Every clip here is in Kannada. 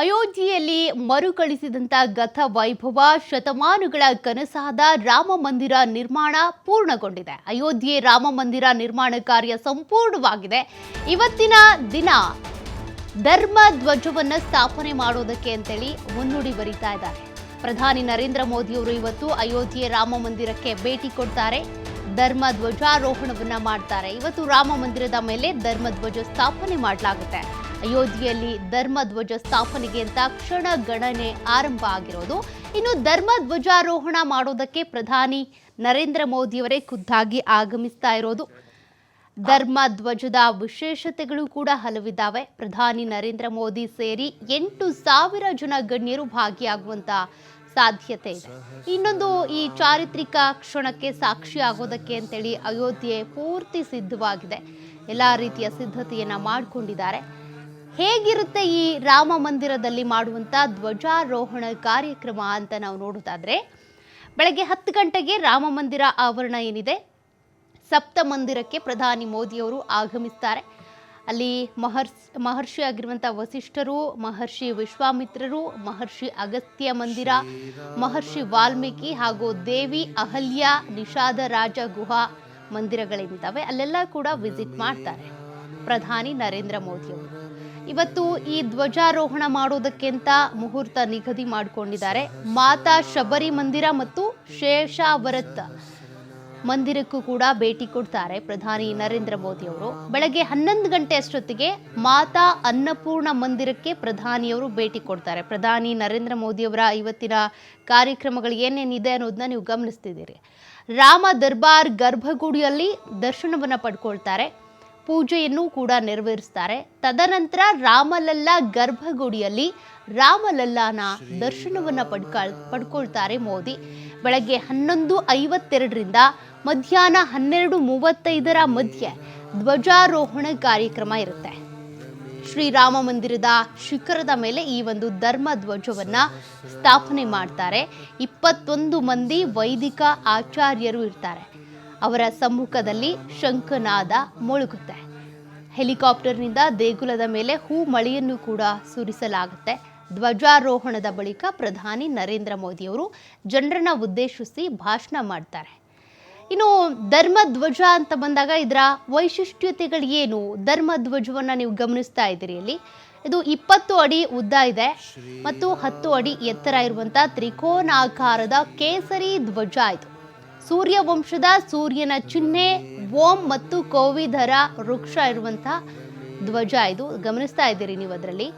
ಅಯೋಧ್ಯೆಯಲ್ಲಿ ಮರುಕಳಿಸಿದಂಥ ಗತ ವೈಭವ ಶತಮಾನಗಳ ಕನಸಾದ ರಾಮ ಮಂದಿರ ನಿರ್ಮಾಣ ಪೂರ್ಣಗೊಂಡಿದೆ. ಅಯೋಧ್ಯೆ ರಾಮ ಮಂದಿರ ನಿರ್ಮಾಣ ಕಾರ್ಯ ಸಂಪೂರ್ಣವಾಗಿದೆ. ಇವತ್ತಿನ ದಿನ ಧರ್ಮ ಧ್ವಜವನ್ನು ಸ್ಥಾಪನೆ ಮಾಡೋದಕ್ಕೆ ಅಂತೇಳಿ ಮುನ್ನುಡಿ ಬರೀತಾ ಇದ್ದಾರೆ. ಪ್ರಧಾನಿ ನರೇಂದ್ರ ಮೋದಿಯವರು ಇವತ್ತು ಅಯೋಧ್ಯೆ ರಾಮ ಮಂದಿರಕ್ಕೆ ಭೇಟಿ ಕೊಡ್ತಾರೆ. ಧರ್ಮ ಧ್ವಜಾರೋಹಣವನ್ನ ಮಾಡ್ತಾರೆ. ಇವತ್ತು ರಾಮ ಮಂದಿರದ ಮೇಲೆ ಧರ್ಮ ಧ್ವಜ ಸ್ಥಾಪನೆ ಮಾಡಲಾಗುತ್ತೆ. ಅಯೋಧ್ಯೆಯಲ್ಲಿ ಧರ್ಮಧ್ವಜ ಸ್ಥಾಪನೆಗೆ ಅಂತ ಕ್ಷಣ ಗಣನೆ ಆರಂಭ ಆಗಿರೋದು. ಇನ್ನು ಧರ್ಮ ಧ್ವಜಾರೋಹಣ ಮಾಡೋದಕ್ಕೆ ಪ್ರಧಾನಿ ನರೇಂದ್ರ ಮೋದಿಯವರೇ ಖುದ್ದಾಗಿ ಆಗಮಿಸ್ತಾ ಇರೋದು. ಧರ್ಮ ಧ್ವಜದ ವಿಶೇಷತೆಗಳು ಕೂಡ ಹಲವಿದ್ದಾವೆ. ಪ್ರಧಾನಿ ನರೇಂದ್ರ ಮೋದಿ ಸೇರಿ ಎಂಟು ಸಾವಿರ ಜನ ಗಣ್ಯರು ಭಾಗಿಯಾಗುವಂತ ಸಾಧ್ಯತೆ ಇದೆ. ಇನ್ನೊಂದು ಈ ಚಾರಿತ್ರಿಕ ಕ್ಷಣಕ್ಕೆ ಸಾಕ್ಷಿ ಆಗೋದಕ್ಕೆ ಅಂತೇಳಿ ಅಯೋಧ್ಯೆ ಪೂರ್ತಿ ಸಿದ್ಧವಾಗಿದೆ. ಎಲ್ಲ ರೀತಿಯ ಸಿದ್ಧತೆಯನ್ನು ಮಾಡಿಕೊಂಡಿದ್ದಾರೆ. ಹೇಗಿರುತ್ತೆ ಈ ರಾಮ ಮಂದಿರದಲ್ಲಿ ಮಾಡುವಂತ ಧ್ವಜಾರೋಹಣ ಕಾರ್ಯಕ್ರಮ ಅಂತ ನಾವು ನೋಡೋದಾದರೆ ಬೆಳಗ್ಗೆ ಹತ್ತು ಗಂಟೆಗೆ ರಾಮ ಮಂದಿರ ಆವರಣ ಏನಿದೆ? ಸಪ್ತ ಮಂದಿರಕ್ಕೆ ಪ್ರಧಾನಿ ಮೋದಿಯವರು ಆಗಮಿಸ್ತಾರೆ. ಅಲ್ಲಿ ಮಹರ್ಷ್, ಮಹರ್ಷಿ ಆಗಿರುವಂಥ ವಸಿಷ್ಠರು, ಮಹರ್ಷಿ ವಿಶ್ವಾಮಿತ್ರರು, ಮಹರ್ಷಿ ಅಗಸ್ತ್ಯ ಮಂದಿರ, ಮಹರ್ಷಿ ವಾಲ್ಮೀಕಿ ಹಾಗೂ ದೇವಿ ಅಹಲ್ಯ, ನಿಷಾದ ರಾಜ ಗುಹಾ ಮಂದಿರಗಳೇನಿದ್ದಾವೆ ಅಲ್ಲೆಲ್ಲ ಕೂಡ ವಿಸಿಟ್ ಮಾಡ್ತಾರೆ ಪ್ರಧಾನಿ ನರೇಂದ್ರ ಮೋದಿಯವರು. ಇವತ್ತು ಈ ಧ್ವಜಾರೋಹಣ ಮಾಡೋದಕ್ಕಿಂತ ಮುಹೂರ್ತ ನಿಗದಿ ಮಾಡಿಕೊಂಡಿದ್ದಾರೆ. ಮಾತಾ ಶಬರಿ ಮಂದಿರ ಮತ್ತು ಶೇಷಾವರತ್ ಮಂದಿರಕ್ಕೂ ಕೂಡ ಭೇಟಿ ಕೊಡ್ತಾರೆ ಪ್ರಧಾನಿ ನರೇಂದ್ರ ಮೋದಿ ಅವರು. ಬೆಳಗ್ಗೆ ಹನ್ನೊಂದು ಗಂಟೆ ಅಷ್ಟೊತ್ತಿಗೆ ಮಾತಾ ಅನ್ನಪೂರ್ಣ ಮಂದಿರಕ್ಕೆ ಪ್ರಧಾನಿಯವರು ಭೇಟಿ ಕೊಡ್ತಾರೆ. ಪ್ರಧಾನಿ ನರೇಂದ್ರ ಮೋದಿಯವರ ಇವತ್ತಿನ ಕಾರ್ಯಕ್ರಮಗಳು ಏನೇನಿದೆ ಅನ್ನೋದನ್ನ ನೀವು ಗಮನಿಸ್ತಿದ್ದೀರಿ. ರಾಮ ದರ್ಬಾರ್ ಗರ್ಭಗುಡಿಯಲ್ಲಿ ದರ್ಶನವನ್ನು ಪಡ್ಕೊಳ್ತಾರೆ. ಪೂಜೆಯನ್ನು ಕೂಡ ನೆರವೇರಿಸ್ತಾರೆ. ತದನಂತರ ರಾಮಲಲ್ಲ ಗರ್ಭಗುಡಿಯಲ್ಲಿ ರಾಮಲಲ್ಲಾನ ದರ್ಶನವನ್ನು ಪಡ್ಕೊಳ್ ಪಡ್ಕೊಳ್ತಾರೆ ಮೋದಿ. ಬೆಳಗ್ಗೆ ಹನ್ನೊಂದು ಐವತ್ತೆರಡರಿಂದ ಮಧ್ಯಾಹ್ನ ಹನ್ನೆರಡು ಮೂವತ್ತೈದರ ಮಧ್ಯೆ ಧ್ವಜಾರೋಹಣ ಕಾರ್ಯಕ್ರಮ ಇರುತ್ತೆ. ಶ್ರೀರಾಮ ಮಂದಿರದ ಶಿಖರದ ಮೇಲೆ ಈ ಒಂದು ಧರ್ಮ ಧ್ವಜವನ್ನ ಸ್ಥಾಪನೆ ಮಾಡ್ತಾರೆ. ಇಪ್ಪತ್ತೊಂದು ಮಂದಿ ವೈದಿಕ ಆಚಾರ್ಯರು ಇರ್ತಾರೆ. ಅವರ ಸಮ್ಮುಖದಲ್ಲಿ ಶಂಖನಾದ ಮೊಳಗುತ್ತೆ. ಹೆಲಿಕಾಪ್ಟರ್ನಿಂದ ದೇಗುಲದ ಮೇಲೆ ಹೂ ಮಳೆಯನ್ನು ಕೂಡ ಸುರಿಸಲಾಗುತ್ತೆ. ಧ್ವಜಾರೋಹಣದ ಬಳಿಕ ಪ್ರಧಾನಿ ನರೇಂದ್ರ ಮೋದಿಯವರು ಜನರನ್ನ ಉದ್ದೇಶಿಸಿ ಭಾಷಣ ಮಾಡ್ತಾರೆ. ಇನ್ನು ಧರ್ಮ ಧ್ವಜ ಅಂತ ಬಂದಾಗ ಇದರ ವೈಶಿಷ್ಟ್ಯತೆಗಳು ಏನು? ಧರ್ಮ ಧ್ವಜವನ್ನ ನೀವು ಗಮನಿಸ್ತಾ ಇದ್ದೀರಿ ಇಲ್ಲಿ. ಇದು ಇಪ್ಪತ್ತು ಅಡಿ ಉದ್ದ ಇದೆ ಮತ್ತು ಹತ್ತು ಅಡಿ ಎತ್ತರ ಇರುವಂತ ತ್ರಿಕೋನಾಕಾರದ ಕೇಸರಿ ಧ್ವಜ ಇದು. ಸೂರ್ಯ ವಂಶದ ಸೂರ್ಯನ ಚಿಹ್ನೆ, ಓಂ ಮತ್ತು ಕೋವಿಧರ ವೃಕ್ಷ ಇರುವಂತಹ ಧ್ವಜ ಇದು. ಗಮನಿಸ್ತಾ ಇದ್ದೀರಿ ನೀವು ಅದರಲ್ಲಿ.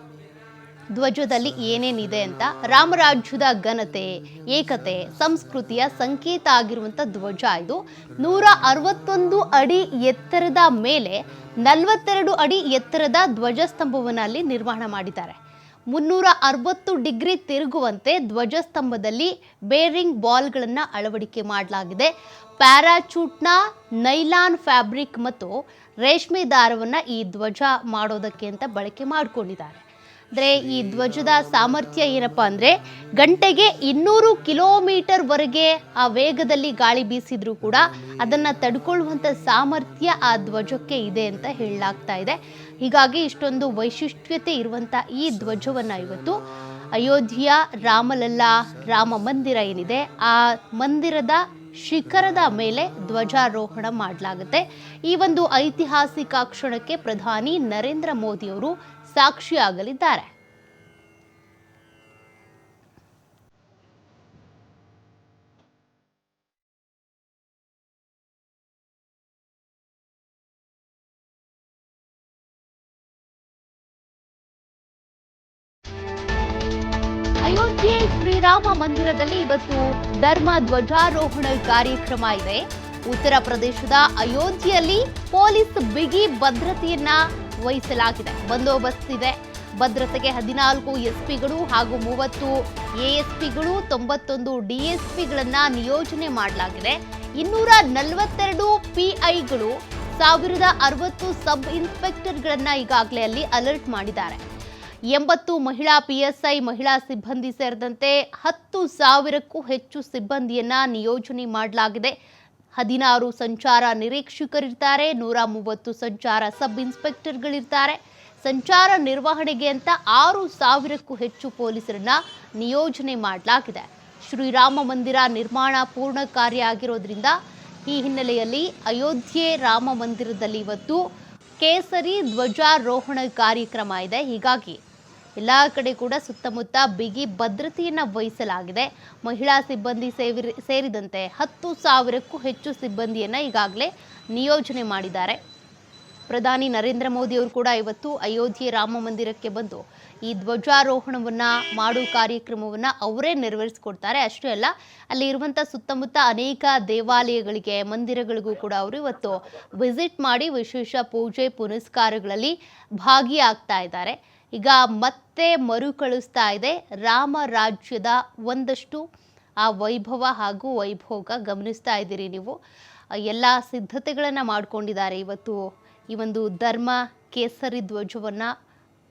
ಧ್ವಜದಲ್ಲಿ ಏನೇನಿದೆ ಅಂತ. ರಾಮರಾಜ್ಯದ ಘನತೆ, ಏಕತೆ, ಸಂಸ್ಕೃತಿಯ ಸಂಕೇತ ಆಗಿರುವಂಥ ಧ್ವಜ ಇದು. ನೂರ ಅರವತ್ತೊಂದು ಅಡಿ ಎತ್ತರದ ಮೇಲೆ ನಲವತ್ತೆರಡು ಅಡಿ ಎತ್ತರದ ಧ್ವಜಸ್ತಂಭವನ್ನು ಅಲ್ಲಿ ನಿರ್ಮಾಣ ಮಾಡಿದ್ದಾರೆ. ಮುನ್ನೂರ ಅರವತ್ತು ಡಿಗ್ರಿ ತಿರುಗುವಂತೆ ಧ್ವಜಸ್ತಂಭದಲ್ಲಿ ಬೇರಿಂಗ್ ಬಾಲ್ಗಳನ್ನು ಅಳವಡಿಕೆ ಮಾಡಲಾಗಿದೆ. ಪ್ಯಾರಾಚೂಟ್ನ ನೈಲಾನ್ ಫ್ಯಾಬ್ರಿಕ್ ಮತ್ತು ರೇಷ್ಮೆ ದಾರವನ್ನು ಈ ಧ್ವಜ ಮಾಡೋದಕ್ಕೆ ಅಂತ ಬಳಕೆ ಮಾಡಿಕೊಂಡಿದ್ದಾರೆ. ಅಂದರೆ ಈ ಧ್ವಜದ ಸಾಮರ್ಥ್ಯ ಏನಪ್ಪ ಅಂದರೆ ಗಂಟೆಗೆ ಇನ್ನೂರು ಕಿಲೋಮೀಟರ್ವರೆಗೆ ಆ ವೇಗದಲ್ಲಿ ಗಾಳಿ ಬೀಸಿದರೂ ಕೂಡ ಅದನ್ನು ತಡ್ಕೊಳ್ಳುವಂಥ ಸಾಮರ್ಥ್ಯ ಆ ಧ್ವಜಕ್ಕೆ ಇದೆ ಅಂತ ಹೇಳಲಾಗ್ತಾ ಇದೆ. ಹೀಗಾಗಿ ಇಷ್ಟೊಂದು ವೈಶಿಷ್ಟ್ಯತೆ ಇರುವಂಥ ಈ ಧ್ವಜವನ್ನು ಇವತ್ತು ಅಯೋಧ್ಯೆಯ ರಾಮಲಲ್ಲಾ ರಾಮ ಮಂದಿರ ಏನಿದೆ ಆ ಮಂದಿರದ ಶಿಖರದ ಮೇಲೆ ಧ್ವಜಾರೋಹಣ ಮಾಡಲಾಗುತ್ತೆ. ಈ ಒಂದು ಐತಿಹಾಸಿಕ ಕ್ಷಣಕ್ಕೆ ಪ್ರಧಾನಿ ನರೇಂದ್ರ ಮೋದಿಯವರು ಸಾಕ್ಷಿಯಾಗಲಿದ್ದಾರೆ. ಅಯೋಧ್ಯೆ ಶ್ರೀರಾಮ ಮಂದಿರದಲ್ಲಿ ಇವತ್ತು ಧರ್ಮ ಧ್ವಜಾರೋಹಣ ಕಾರ್ಯಕ್ರಮ ಇದೆ. ಉತ್ತರ ಪ್ರದೇಶದ ಅಯೋಧ್ಯೆಯಲ್ಲಿ ಪೊಲೀಸ್ ಬಿಗಿ ಭದ್ರತೆಯನ್ನ ವಹಿಸಲಾಗಿದೆ. ಬಂದೋಬಸ್ತ್ ಇದೆ. ಭದ್ರತೆಗೆ ಹದಿನಾಲ್ಕು ಎಸ್ಪಿಗಳು ಹಾಗೂ ಮೂವತ್ತು ಎಎಸ್ಪಿಗಳು, ತೊಂಬತ್ತೊಂದು ಡಿಎಸ್ಪಿಗಳನ್ನ ನಿಯೋಜನೆ ಮಾಡಲಾಗಿದೆ. ಇನ್ನೂರ ನಲವತ್ತೆರಡು ಪಿಐಗಳು, ಸಾವಿರದ ಅರವತ್ತು ಸಬ್ ಇನ್ಸ್ಪೆಕ್ಟರ್ಗಳನ್ನ ಈಗಾಗಲೇ ಅಲ್ಲಿ ಅಲರ್ಟ್ ಮಾಡಿದ್ದಾರೆ. ಎಂಬತ್ತು ಮಹಿಳಾ ಪಿಎಸ್ಐ ಮಹಿಳಾ ಸಿಬ್ಬಂದಿ ಸೇರಿದಂತೆ ಹತ್ತು ಸಾವಿರಕ್ಕೂ ಹೆಚ್ಚು ಸಿಬ್ಬಂದಿಯನ್ನ ನಿಯೋಜನೆ ಮಾಡಲಾಗಿದೆ. ಹದಿನಾರು ಸಂಚಾರ ನಿರೀಕ್ಷಕರಿರ್ತಾರೆ, ನೂರ ಮೂವತ್ತು ಸಂಚಾರ ಸಬ್ ಇನ್ಸ್ಪೆಕ್ಟರ್ಗಳಿರ್ತಾರೆ. ಸಂಚಾರ ನಿರ್ವಹಣೆಗೆ ಅಂತ ಆರು ಸಾವಿರಕ್ಕೂ ಹೆಚ್ಚು ಪೊಲೀಸರನ್ನ ನಿಯೋಜನೆ ಮಾಡಲಾಗಿದೆ. ಶ್ರೀರಾಮ ಮಂದಿರ ನಿರ್ಮಾಣ ಪೂರ್ಣ ಕಾರ್ಯ ಆಗಿರೋದ್ರಿಂದ ಈ ಹಿನ್ನೆಲೆಯಲ್ಲಿ ಅಯೋಧ್ಯೆ ರಾಮ ಮಂದಿರದಲ್ಲಿ ಇವತ್ತು ಕೇಸರಿ ಧ್ವಜಾರೋಹಣ ಕಾರ್ಯಕ್ರಮ ಇದೆ. ಹೀಗಾಗಿ ಎಲ್ಲ ಕಡೆ ಕೂಡ ಸುತ್ತಮುತ್ತ ಬಿಗಿ ಭದ್ರತೆಯನ್ನು ವಹಿಸಲಾಗಿದೆ. ಮಹಿಳಾ ಸಿಬ್ಬಂದಿ ಸೇರಿ ಸೇರಿದಂತೆ ಹತ್ತು ಸಾವಿರಕ್ಕೂ ಹೆಚ್ಚು ಸಿಬ್ಬಂದಿಯನ್ನು ಈಗಾಗಲೇ ನಿಯೋಜನೆ ಮಾಡಿದ್ದಾರೆ. ಪ್ರಧಾನಿ ನರೇಂದ್ರ ಮೋದಿ ಅವರು ಕೂಡ ಇವತ್ತು ಅಯೋಧ್ಯೆ ರಾಮ ಮಂದಿರಕ್ಕೆ ಬಂದು ಈ ಧ್ವಜಾರೋಹಣವನ್ನ ಮಾಡುವ ಕಾರ್ಯಕ್ರಮವನ್ನ ಅವರೇ ನೆರವೇರಿಸಿಕೊಡ್ತಾರೆ. ಅಷ್ಟೇ ಅಲ್ಲ, ಅಲ್ಲಿ ಇರುವಂಥ ಸುತ್ತಮುತ್ತ ಅನೇಕ ದೇವಾಲಯಗಳಿಗೆ, ಮಂದಿರಗಳಿಗೂ ಕೂಡ ಅವರು ಇವತ್ತು ವಿಸಿಟ್ ಮಾಡಿ ವಿಶೇಷ ಪೂಜೆ ಪುನಸ್ಕಾರಗಳಲ್ಲಿ ಭಾಗಿಯಾಗ್ತಾ ಇದ್ದಾರೆ. ಈಗ ಮತ್ತೆ ಮರುಕಳಿಸ್ತಾ ಇದೆ. ರಾಮ ರಾಜ್ಯದ ಒಂದಷ್ಟು ಆ ವೈಭವ ಹಾಗೂ ವೈಭೋಗ ಗಮನಿಸ್ತಾ ಇದ್ದೀರಿ ನೀವು. ಎಲ್ಲ ಸಿದ್ಧತೆಗಳನ್ನು ಮಾಡಿಕೊಂಡಿದ್ದಾರೆ ಇವತ್ತು. ಈ ಒಂದು ಧರ್ಮ ಕೇಸರಿ ಧ್ವಜವನ್ನು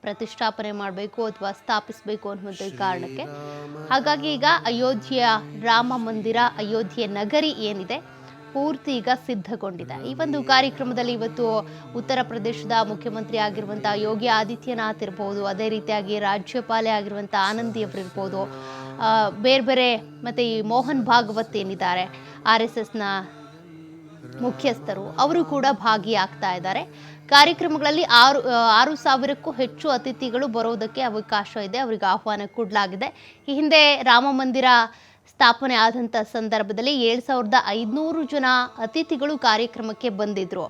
ಪ್ರತಿಷ್ಠಾಪನೆ ಮಾಡಬೇಕು ಅಥವಾ ಸ್ಥಾಪಿಸಬೇಕು ಅನ್ನುವಂಥ ಕಾರಣಕ್ಕೆ. ಹಾಗಾಗಿ ಈಗ ಅಯೋಧ್ಯೆಯ ರಾಮ ಮಂದಿರ, ಅಯೋಧ್ಯೆ ನಗರಿ ಏನಿದೆ ಪೂರ್ತಿ ಈಗ ಸಿದ್ಧಗೊಂಡಿದೆ. ಈ ಒಂದು ಕಾರ್ಯಕ್ರಮದಲ್ಲಿ ಇವತ್ತು ಉತ್ತರ ಪ್ರದೇಶದ ಮುಖ್ಯಮಂತ್ರಿ ಆಗಿರುವಂತಹ ಯೋಗಿ ಆದಿತ್ಯನಾಥ್ ಇರ್ಬೋದು, ಅದೇ ರೀತಿಯಾಗಿ ರಾಜ್ಯಪಾಲೆ ಅವರು ಇರ್ಬೋದು ಬೇರೆ ಬೇರೆ ಮತ್ತು ಈ ಮೋಹನ್ ಭಾಗವತ್ ಏನಿದ್ದಾರೆ, ಆರ್ ಎಸ್ ಎಸ್ನ ಮುಖ್ಯಸ್ಥರು, ಅವರು ಕೂಡ ಭಾಗಿಯಾಗ್ತಾ ಇದ್ದಾರೆ. ಕಾರ್ಯಕ್ರಮಗಳಲ್ಲಿ ಆರು ಆರು ಸಾವಿರಕ್ಕೂ ಹೆಚ್ಚು ಅತಿಥಿಗಳು ಬರೋದಕ್ಕೆ ಅವಕಾಶ ಇದೆ, ಅವರಿಗೆ ಆಹ್ವಾನ ಕೊಡಲಾಗಿದೆ. ಈ ಹಿಂದೆ ರಾಮ ಮಂದಿರ ಸ್ಥಾಪನೆ ಆದಂಥ ಸಂದರ್ಭದಲ್ಲಿ ಏಳು ಸಾವಿರದ ಐದುನೂರು ಜನ ಅತಿಥಿಗಳು ಕಾರ್ಯಕ್ರಮಕ್ಕೆ ಬಂದಿದ್ರು.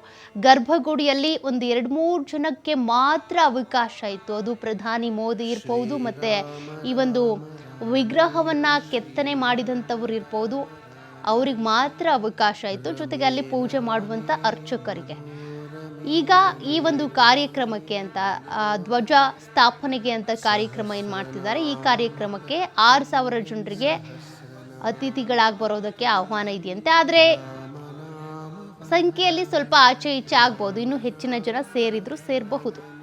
ಗರ್ಭಗುಡಿಯಲ್ಲಿ ಒಂದು ಎರಡು ಮೂರು ಜನಕ್ಕೆ ಮಾತ್ರ ಅವಕಾಶ ಇತ್ತು. ಅದು ಪ್ರಧಾನಿ ಮೋದಿ ಇರ್ಬೋದು ಮತ್ತು ಈ ಒಂದು ವಿಗ್ರಹವನ್ನು ಕೆತ್ತನೆ ಮಾಡಿದಂಥವ್ರು ಇರ್ಬೋದು. ಅವ್ರಿಗೆ ಮಾತ್ರ ಅವಕಾಶ ಇತ್ತು. ಜೊತೆಗೆ ಅಲ್ಲಿ ಪೂಜೆ ಮಾಡುವಂಥ ಅರ್ಚಕರಿಗೆ. ಈಗ ಈ ಒಂದು ಕಾರ್ಯಕ್ರಮಕ್ಕೆ ಅಂತ ಧ್ವಜ ಸ್ಥಾಪನೆಗೆ ಅಂತ ಕಾರ್ಯಕ್ರಮ ಏನು ಮಾಡ್ತಿದ್ದಾರೆ? ಈ ಕಾರ್ಯಕ್ರಮಕ್ಕೆ ಆರು ಸಾವಿರ ಜನರಿಗೆ ಅತಿಥಿಗಳಾಗಿ ಬರೋದಕ್ಕೆ ಆಹ್ವಾನ ಇದೆಯಂತೆ. ಆದರೆ ಸಂಖ್ಯೆಯಲ್ಲಿ ಸ್ವಲ್ಪ ಆಚೆ ಈಚೆ ಆಗ್ಬೋದು. ಇನ್ನೂ ಹೆಚ್ಚಿನ ಜನ ಸೇರಿದ್ರು ಸೇರಬಹುದು.